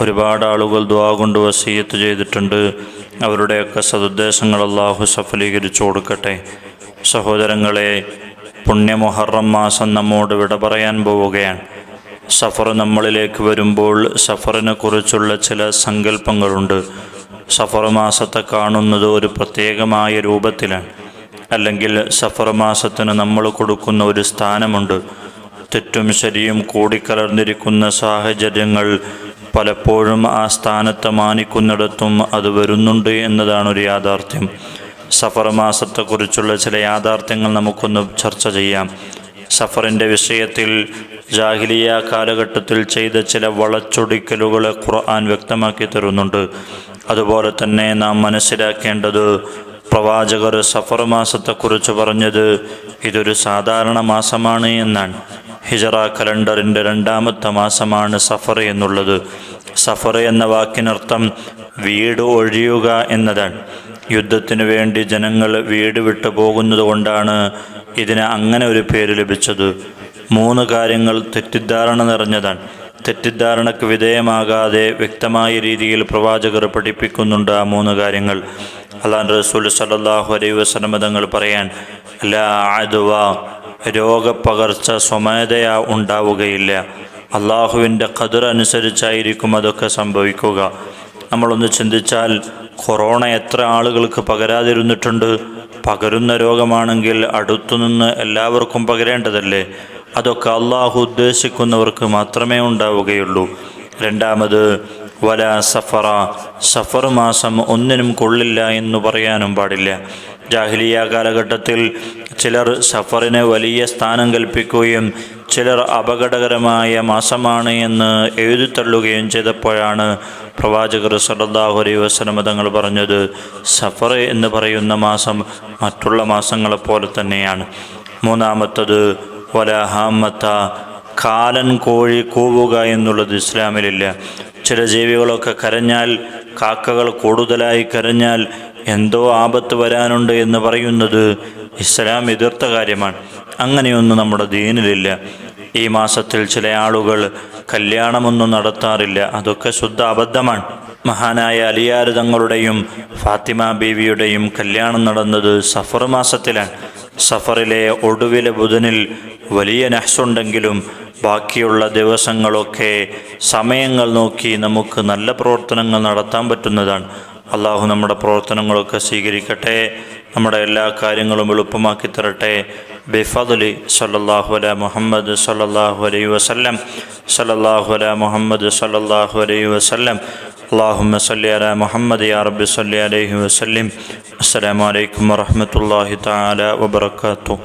ഒരുപാട് ആളുകൾ ദ്വാ കൊണ്ട് വസീയത്ത് ചെയ്തിട്ടുണ്ട്. അവരുടെയൊക്കെ സതുദ്ദേശങ്ങൾ അള്ളാഹു സഫലീകരിച്ചു കൊടുക്കട്ടെ. സഹോദരങ്ങളെ പുണ്യമൊഹറം മാസം നമ്മോട് വിട പറയാൻ പോവുകയാണ്. സഫർ നമ്മളിലേക്ക് വരുമ്പോൾ സഫറിനെ കുറിച്ചുള്ള ചില സങ്കല്പങ്ങളുണ്ട്. സഫർ മാസത്തെ കാണുന്നത് ഒരു പ്രത്യേകമായ രൂപത്തിലാണ്. അല്ലെങ്കിൽ സഫർ മാസത്തിന് നമ്മൾ കൊടുക്കുന്ന ഒരു സ്ഥാനമുണ്ട്. തെറ്റും ശരിയും കൂടിക്കലർന്നിരിക്കുന്ന സാഹചര്യങ്ങൾ പലപ്പോഴും ആ സ്ഥാനത്തെ മാനിക്കുന്നിടത്തും അത് വരുന്നുണ്ട് എന്നതാണ് ഒരു യാഥാർത്ഥ്യം. സഫർ മാസത്തെക്കുറിച്ചുള്ള ചില യാഥാർത്ഥ്യങ്ങൾ നമുക്കൊന്ന് ചർച്ച ചെയ്യാം. സഫറിന്റെ വിഷയത്തിൽ ജാഹിലിയ കാലഘട്ടത്തിൽ ചെയ്ത ചില വളച്ചൊടിക്കലുകളെ ഖുർആൻ വ്യക്തമാക്കി തരുന്നുണ്ട്. അതുപോലെ തന്നെ നാം മനസ്സിലാക്കേണ്ടത് പ്രവാചകർ സഫർ മാസത്തെക്കുറിച്ച് പറഞ്ഞത് ഇതൊരു സാധാരണ മാസമാണ് എന്നാണ്. ഹിജറ കലണ്ടറിന്റെ രണ്ടാമത്തെ മാസമാണ് സഫർ എന്നുള്ളത്. സഫർ എന്ന വാക്കിനർത്ഥം വീട് ഒഴിയുക എന്നതാണ്. യുദ്ധത്തിന് വേണ്ടി ജനങ്ങൾ വീട് വിട്ടു പോകുന്നത് കൊണ്ടാണ് ഇതിന് അങ്ങനെ ഒരു പേര് ലഭിച്ചത്. മൂന്ന് കാര്യങ്ങൾ തെറ്റിദ്ധാരണ നിറഞ്ഞതാണ്. തെറ്റിദ്ധാരണക്ക് വിധേയമാകാതെ വ്യക്തമായ രീതിയിൽ പ്രവാചകർ പഠിപ്പിക്കുന്നുണ്ട് ആ മൂന്ന് കാര്യങ്ങൾ. അള്ളാൻ റസൂൽ സല്ലാഹു അലൈ വസ്ലമതങ്ങൾ പറയാൻ ലാ രോഗപ്പകർച്ച സ്വമേധയാ ഉണ്ടാവുകയില്ല. അള്ളാഹുവിന്റെ അനുസരിച്ചായിരിക്കും അതൊക്കെ സംഭവിക്കുക. നമ്മളൊന്ന് ചിന്തിച്ചാൽ കൊറോണ എത്ര ആളുകൾക്ക് പകരാതിരുന്നിട്ടുണ്ട്. പകരുന്ന രോഗമാണെങ്കിൽ അടുത്തുനിന്ന് എല്ലാവർക്കും പകരേണ്ടതല്ലേ? അതൊക്കെ അള്ളാഹു ഉദ്ദേശിക്കുന്നവർക്ക് മാത്രമേ ഉണ്ടാവുകയുള്ളൂ. രണ്ടാമത് വല സഫറ. സഫർ മാസം ഒന്നിനും കൊള്ളില്ല എന്ന് പറയാനും പാടില്ല. ജാഹിലിയ കാലഘട്ടത്തിൽ ചിലർ സഫറിന് വലിയ സ്ഥാനം കൽപ്പിക്കുകയും ചിലർ അപകടകരമായ മാസമാണ് എന്ന് എഴുതിത്തള്ളുകയും ചെയ്തപ്പോഴാണ് പ്രവാചകർ സല്ലാഹു അലൈ വസ്ലമ പറഞ്ഞത് സഫർ എന്ന് പറയുന്ന മാസം മറ്റുള്ള മാസങ്ങളെപ്പോലെ തന്നെയാണ്. മൂന്നാമത്തത് വലഹാമത്ത കാലൻ കോഴി കൂവുക എന്നുള്ളത് ഇസ്ലാമിലില്ല. ചില ജീവികളൊക്കെ കരഞ്ഞാൽ കാക്കകൾ കൂടുതലായി കരഞ്ഞാൽ എന്തോ ആപത്ത് വരാനുണ്ട് എന്ന് പറയുന്നത് ഇസ്ലാം എതിർത്ത കാര്യമാണ്. അങ്ങനെയൊന്നും നമ്മുടെ ദീനിലില്ല. ഈ മാസത്തിൽ ചില ആളുകൾ കല്യാണമൊന്നും നടത്താറില്ല. അതൊക്കെ ശുദ്ധ അബദ്ധമാണ്. മഹാനായ അലിയാർ തങ്ങളുടെയും ഫാത്തിമ ബീവിയുടെയും കല്യാണം നടന്നത് സഫർ മാസത്തിലാണ്. സഫറിലെ ഒടുവിലെ ബുധനിൽ വലിയ നഹ്സുണ്ടെങ്കിലും ബാക്കിയുള്ള ദിവസങ്ങളൊക്കെ സമയങ്ങൾ നോക്കി നമുക്ക് നല്ല പ്രവർത്തനങ്ങൾ നടത്താൻ പറ്റുന്നതാണ്. അള്ളാഹു നമ്മുടെ പ്രവർത്തനങ്ങളൊക്കെ സ്വീകരിക്കട്ടെ നമ്മുടെ എല്ലാ കാര്യങ്ങളും എളുപ്പമാക്കി തരട്ടെ. ബിഫദുലി സല്ലാഹു അല മുഹമ്മദ് സല്ലാഹു അലൈ വസല്ലം സല്ലാഹു അല മുഹമ്മദ് സല്ലാഹു അലൈ വസല്ലം. അള്ളാഹു സല്ലി അല മുഹമ്മദ് യാ റബ്ബി സല്ലി അലൈഹി വസല്ലിം. അസ്സലാമലൈക്കും വറഹമത്തല്ലാഹി താല വാത്തു